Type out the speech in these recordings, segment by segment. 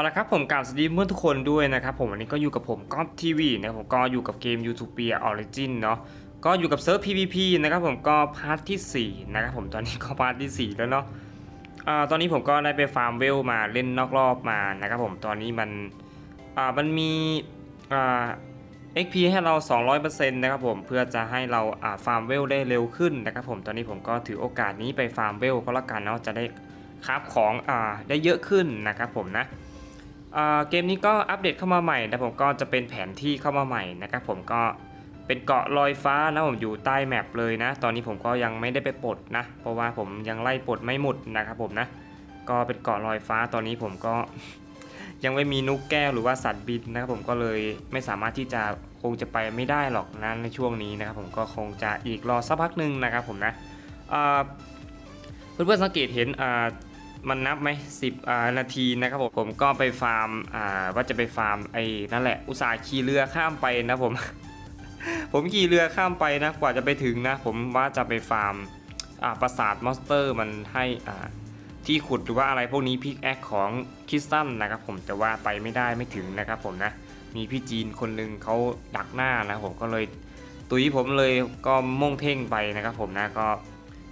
เอาละครับผมกล่าวสวัสดีเมื่อนทุกคนด้วยนะครับผมวันนี้ก็อยู่กับผมก๊อฟทีวีนะครับผมก็อยู่กับเกม Utopia Origin เนาะก็อยู่กับเซิร์ฟ PVP นะครับผมก็พาร์ทที่4นะครับผมตอนนี้ก็พาร์ทที่ 4 แล้วเนาะอ่าตอนนี้ผมก็ได้ไปฟาร์มเวลมาเล่นนอกรอบมานะครับผมตอนนี้มันอ่ามันมีอ่า XP ให้เรา 200%นะครับผมเพื่อจะให้เราอ่าฟาร์มเวลได้เร็วขึ้นนะครับผมตอนนี้ผมก็ถือโอกาสนี้ไปฟาร์มเวลก็แล้วกันเนาะจะได้คราฟของอ่าได้เยอะขึ้นนะครับผมนะ เกมนี้ก็อัปเดตเข้ามาใหม่นะผมก็จะเป็นแผนที่เข้ามาใหม่นะครับผมก็เป็นเกาะลอยฟ้านะผมอยู่ใต้แมปเลยนะ ตอนนี้ผมก็ยังไม่ได้ไปปลดนะ เพราะว่าผมยังไล่ปลดไม่หมดนะครับผมนะ ก็เป็นเกาะลอยฟ้าตอนนี้ผมก็ยังไม่มีนุกแก้วหรือว่าสัตว์บินนะครับผมก็เลยไม่สามารถที่จะคงจะไปไม่ได้หรอกนะในช่วงนี้นะครับผมก็คงจะอีกรอสักพักหนึ่งนะครับผมนะเพื่อนๆสังเกตเห็นอ่า มันนับไหมสิบนาทีนะครับผมผมก็ไปฟาร์มอ่าว่าจะไปฟาร์มไอ้นั่นแหละ อุตส่าห์ขี่เรือข้ามไปนะผม ผมขี่เรือข้ามไปนะกว่าจะไปถึงนะ ผมว่าจะไปฟาร์มอ่าปราสาทมอนสเตอร์มันให้อ่าที่ขุดหรือว่าอะไรพวกนี้พิกแอคของคิสตันนะครับผมแต่ว่าไปไม่ได้ไม่ถึงนะครับผมนะมีพี่จีนคนหนึ่งเขาดักหน้านะผมก็เลย ตุยผมเลยก็ม่งเพ่งไปนะครับผมนะก็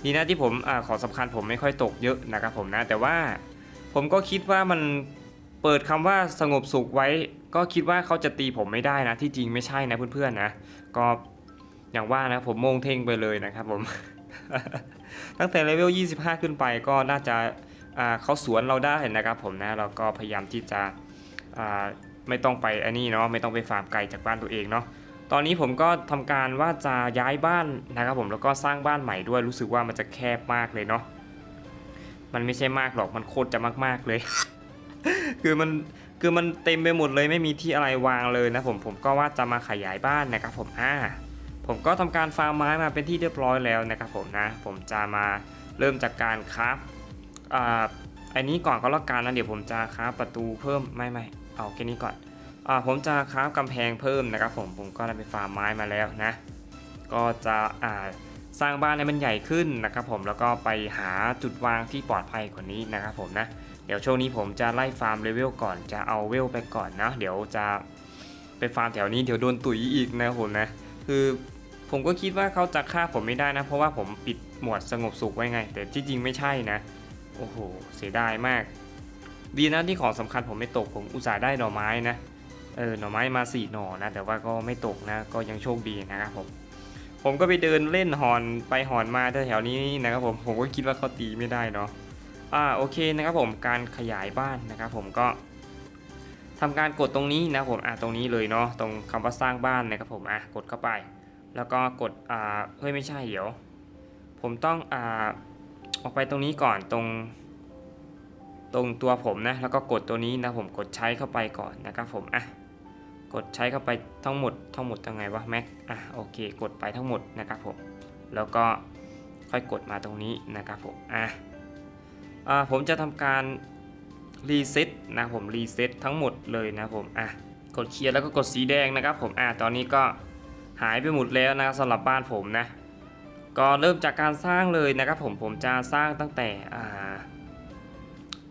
ดีนะที่ผมอของสำคัญผมไม่ค่อยตกเยอะนะครับผมนะแต่ว่าผมก็คิดว่ามันเปิดคำว่าสงบสุขไว้ ก็คิดว่าเขาจะตีผมไม่ได้นะที่จริงไม่ใช่นะเพื่อนๆนะก็อย่างว่านะผมโมงเท่งไปเลยนะครับผม ตั้งแต่เลเวล 25 ขึ้นไปก็น่าจะาเขาสวนเราได้นะครับผมนะเราก็พยายามที่จะไม่ต้องไปอันนี้เนาะไม่ต้องไปฟาร์มไกลจากบ้านตัวเองเนาะ ตอนนี้ผมก็ทำการว่าจะย้ายบ้านนะครับผมแล้วก็สร้างบ้านใหม่ด้วยรู้สึกว่ามันจะแคบมากเลยเนาะมันไม่ใช่มากหรอกมันโคตรจะมาก ๆเลย คือมันคือมันเต็มไปหมดเลยไม่มีที่อะไรวางเลยนะผมผมก็ว่าจะมาขยายบ้านนะครับผมอ่าผมก็ทำการฟาร์มไม้มาเป็นที่เรียบร้อยแล้วนะครับผมนะ ผมจะมาเริ่มจากการคราฟอ่าอันนี้ก่อนก็แล้วกันนะเดี๋ยวผมจะคราฟประตูเพิ่มไม่ไม่เอาแค่นี้ก่อน ผมจะคราฟกำแพงเพิ่มนะครับผมผมก็ได้ไปฟาร์มไม้มาแล้วนะ ก็จะสร้างบ้านให้มันใหญ่ขึ้นนะครับผมแล้วก็ไปหาจุดวางที่ปลอดภัยกว่านี้นะครับผมนะเดี๋ยวช่วงนี้ผมจะไล่ฟาร์มเลเวลก่อนจะเอาเวลไปก่อนนะเดี๋ยวจะไปฟาร์มแถวนี้เดี๋ยวโดนตุ๋ยอีกนะผมนะ คือผมก็คิดว่าเขาจะฆ่าผมไม่ได้นะ เพราะว่าผมปิดหมวดสงบสุขไว้ไง แต่ที่จริงไม่ใช่นะ โอ้โห เสียดายมาก ดีนะที่ของสำคัญผมไม่ตกผมอุตส่าห์ได้หน่อไม้นะ เออหน่อไม้มาสี่หน่อนะแต่ว่าก็ไม่ตกนะก็ยังโชคดีนะครับผมผมก็ไปเดินเล่นหอนไปหอนมาแถวๆนี้นะครับผมผมก็คิดว่าเขาตีไม่ได้เนาะอ่าโอเคนะครับผมการขยายบ้านนะครับผมก็ทำการกดตรงนี้นะผมอ่าตรงนี้เลยเนาะตรงคำว่าสร้างบ้านนะครับผมอะกดเข้าไป แล้วก็กดอ่าเฮ้ยไม่ใช่เดี๋ยว ผมต้องอ่าออกไปตรงนี้ก่อนตรง ตรงตัวผมนะแล้วก็กดตัวนี้นะผมกดใช้เข้าไปก่อนนะครับผมอะ กดใช้เข้าไปทั้งหมดทั้งหมดยังไงวะแม็กอะโอเค กดไปทั้งหมดนะครับผมแล้วก็ค่อยกดมาตรงนี้นะครับผมอะอ่าผมจะทำการรีเซ็ตนะผมรีเซ็ตทั้งหมดเลยนะผมอะกดเคลียร์แล้วก็กดสีแดงนะครับผมอะตอนนี้ก็หายไปหมดแล้วนะสำหรับบ้านผมนะก็เริ่มจากการสร้างเลยนะครับผมผมจะสร้างตั้งแต่อ่า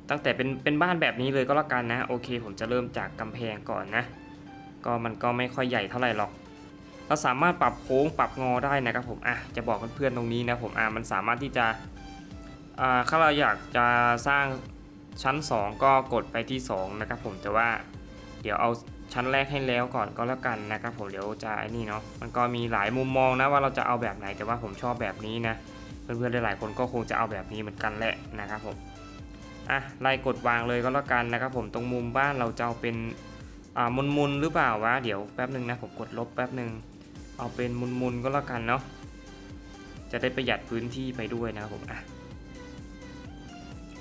ตั้งแต่เป็นเป็นบ้านแบบนี้เลยก็แล้วกันนะโอเค ผมจะเริ่มจากกำแพงก่อนนะ ก็มันก็ไม่ค่อยใหญ่เท่าไหร่หรอก เราสามารถปรับโค้งปรับงอได้นะครับผมอะจะบอกเพื่อนๆตรงนี้นะผมอะมันสามารถที่จะอ่าถ้าเราอยากจะสร้างชั้น 2 ก็กดไปที่ 2 นะครับผมแต่ว่าเดี๋ยวเอาชั้นแรกให้แล้วก่อนก็แล้วกันนะครับผมเดี๋ยวจะไอ้นี่เนาะมันก็มีหลายมุมมองนะว่าเราจะเอาแบบไหนแต่ว่าผมชอบแบบนี้นะเพื่อนๆหลายๆคนก็คงจะเอาแบบนี้เหมือนกันแหละนะครับผมอะไล่กดวางเลยก็แล้วกันนะครับผมตรงมุมบ้านเราจะเอาเป็น อ่ามุนมุนหรือเปล่าวะ เดี๋ยวแป๊บหนึ่งนะผมกดลบแป๊บหนึ่งเอาเป็นมุนมุนก็แล้วกันเนาะ จะได้ประหยัดพื้นที่ไปด้วยนะครับผม อะ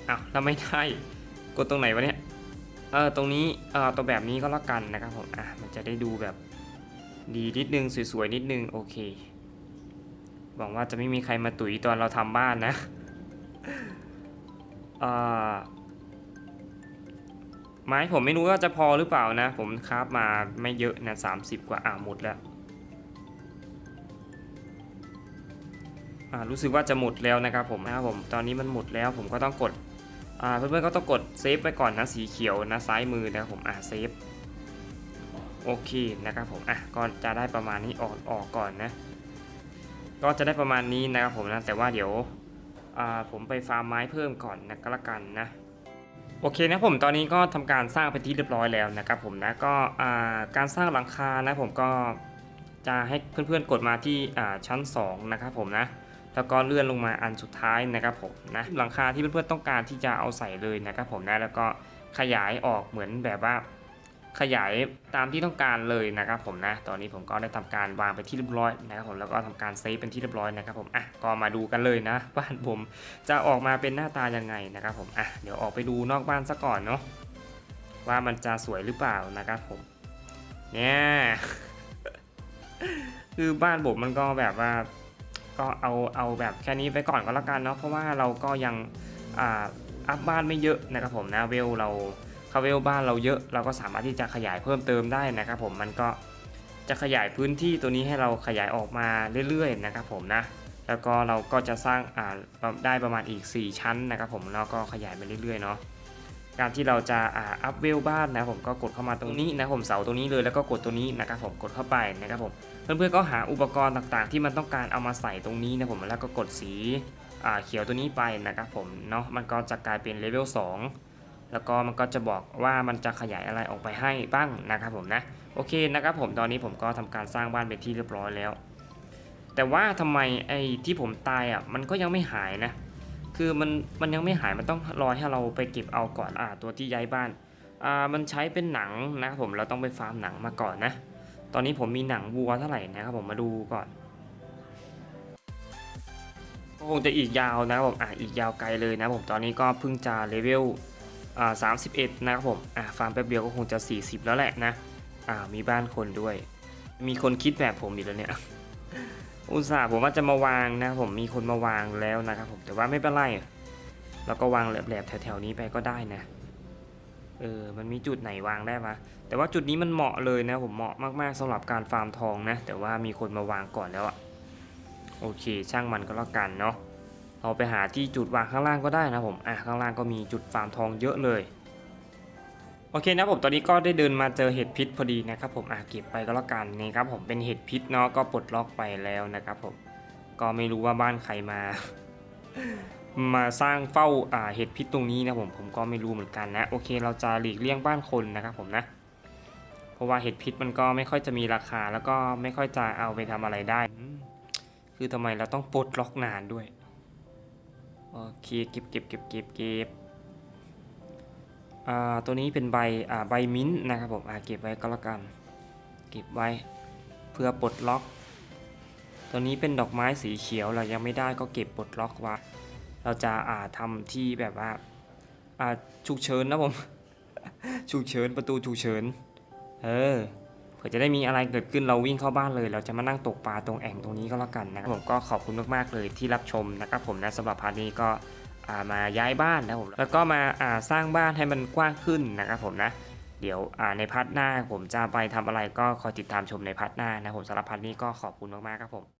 อ้าวแล้วไม่ได้ กดตรงไหนวะเนี่ย เออ ตรงนี้ เออตัวแบบนี้ก็แล้วกันนะครับผม อะ มันจะได้ดูแบบดีนิดนึงสวยๆนิดนึง โอเค หวังว่าจะไม่มีใครมาตุ๋ยตอนเราทำบ้านนะ อ่อ ไม้ผมไม่รู้ว่าจะพอหรือเปล่านะ ผมคราฟมาไม่เยอะนะ30กว่าอ่าหมดแล้วอ่ารู้สึกว่าจะหมดแล้วนะครับผมนะครับผมตอนนี้มันหมดแล้วผมก็ต้องกดอ่าเพื่อนๆก็ต้องกดเซฟไว้ก่อนนะสีเขียวนะซ้ายมือนะครับผมอ่าเซฟโอเคนะครับผมอะก็จะได้ประมาณนี้ออกออกก่อนนะ ก็จะได้ประมาณนี้นะครับผมนะแต่ว่าเดี๋ยวอ่าผมไปฟาร์มไม้เพิ่มก่อนนะก็แล้วกันนะ โอเคนะผมตอนนี้ก็ทำการสร้างเป็นที่เรียบร้อยแล้วนะครับผมนะก็การสร้างหลังคานะผมก็จะให้เพื่อนๆกดมาที่ชั้น 2 นะครับผมนะแล้วก็เลื่อนลงมาอันสุดท้ายนะครับผมนะหลังคาที่เพื่อนๆต้องการที่จะเอาใส่เลยนะครับผมนะแล้วก็ขยายออกเหมือนแบบว่า ขยายตามที่ต้องการเลยนะครับผมนะ ตอนนี้ผมก็ได้ทำการวางไปที่เรียบร้อยนะครับผมแล้วก็ทำการเซฟเป็นที่เรียบร้อยนะครับผมอะก็มาดูกันเลยนะบ้านผมจะออกมาเป็นหน้าตายังไงนะครับผมอะเดี๋ยวออกไปดูนอกบ้านซะก่อนเนาะว่ามันจะสวยหรือเปล่านะครับผมเนี่ยคือบ้านผมมันก็แบบว่าก็เอาเอาแบบแค่นี้ไปก่อนก็แล้วกันเนาะเพราะว่าเราก็ยังอ่าอัพบ้านไม่เยอะนะครับผมนะเวลเรา เวลบ้านเราเยอะ เราก็สามารถที่จะขยายเพิ่มเติมได้นะครับผมมันก็จะขยายพื้นที่ตัวนี้ให้เราขยายออกมาเรื่อยๆนะครับผมนะแล้วก็เราก็จะสร้างอ่าได้ประมาณอีก 4 ชั้นนะครับผมแล้วก็ขยายไปเรื่อยๆเนาะการที่เราจะอ่าอัพเวลบ้านนะผมก็กดเข้ามาตรงนี้นะผมเสาตรงนี้เลยแล้วก็กดตัวนี้นะครับผมกดเข้าไปนะครับผมเพื่อนๆก็หาอุปกรณ์ต่างๆ ที่มันต้องการเอามาใส่ตรงนี้นะผมแล้วก็กดสีอ่าเขียวตัวนี้ไปนะครับผมเนาะมันก็จะกลายเป็นเลเวล2 แล้วก็มันก็จะบอกว่ามันจะขยายอะไรออกไปให้บ้างนะครับผมนะโอเคนะครับผมตอนนี้ผมก็ทำการสร้างบ้านเป็นที่เรียบร้อยแล้ว แต่ว่าทำไมไอ้ที่ผมตายอะมันก็ยังไม่หายนะ คือมันมันยังไม่หายมันต้องรอให้เราไปเก็บเอาก่อนอ่าตัวที่ย้ายบ้านอ่ามันใช้เป็นหนังนะครับผมเราต้องไปฟาร์มหนังมาก่อนนะ ตอนนี้ผมมีหนังวัวเท่าไหร่นะครับผมมาดูก่อนก็คงจะอีกยาวนะครับผมอะอีกยาวไกลเลยนะผมตอนนี้ก็เพิ่งจะเลเวล สามสิบเอ็ดนะครับผมอะฟาร์มแป๊บเดียวก็คงจะ 40 แล้วแหละนะอ่ามีบ้านคนด้วย มีคนคิดแบบผมอีกแล้วเนี่ยอุตส่าห์ผมว่าจะมาวางนะครับผมมีคนมาวางแล้วนะครับผมแต่ว่าไม่เป็นไรเราก็วางแหลบๆแถวๆนี้ไปก็ได้นะเออมันมีจุดไหนวางได้ปะแต่ว่าจุดนี้มันเหมาะเลยนะผมเหมาะมากๆสำหรับการฟาร์มทองนะ แต่ว่ามีคนมาวางก่อนแล้วอะโอเค ช่างมันก็แล้วกันเนาะ เราไปหาที่จุดวางข้างล่างก็ได้นะผมอะข้างล่างก็มีจุดฟาร์มทองเยอะเลยโอเคนะผมตอนนี้ก็ได้เดินมาเจอเห็ดพิษพอดีนะครับผมอะเก็บไปก็แล้วกันนี่ครับผมเป็นเห็ดพิษเนาะก็ปลดล็อกไปแล้วนะครับผมก็ไม่รู้ว่าบ้านใครมา มาสร้างเฝ้าอ่าเห็ดพิษตรงนี้นะผมผมก็ไม่รู้เหมือนกันนะโอเคเราจะหลีกเลี่ยงบ้านคนนะครับผมนะเพราะว่าเห็ดพิษมันก็ไม่ค่อยจะมีราคาแล้วก็ไม่ค่อยจะเอาไปทำอะไรได้ คือทำไมเราต้องปลดล็อกนานด้วย โอเคเก็บเก็บเก็บเก็บเก็บอ่าตัวนี้เป็นใบอ่าใบมิ้นท์นะครับผมอ่าเก็บไว้ก็แล้วกันเก็บไว้เพื่อปลดล็อก ตัวนี้เป็นดอกไม้สีเขียวเรายังไม่ได้ก็เก็บปลดล็อกไว้เราจะอ่าทำที่แบบว่าอ่าฉุกเฉินนะผมฉุกเฉินประตูฉุกเฉินเออ ผื่อจะได้มีอะไรเกิดขึ้นเราวิ่งเข้าบ้านเลย เราจะมานั่งตกปลาตรงแอ่งตรงนี้ก็แล้วกันนะครับผมก็ขอบคุณมากๆเลยที่รับชมนะครับผมนะสำหรับพาร์ทนี้ก็มาย้ายบ้านนะครับผมแล้วก็มาาสร้างบ้านให้มันกว้างขึ้นนะครับผมนะเดี๋ยวในพาร์ทหน้าผมจะไปทำอะไรก็คอยติดตามชมในพาร์ทหน้านะผมสำหรับพาร์ทนี้ก็ขอบคุณมากๆครับผม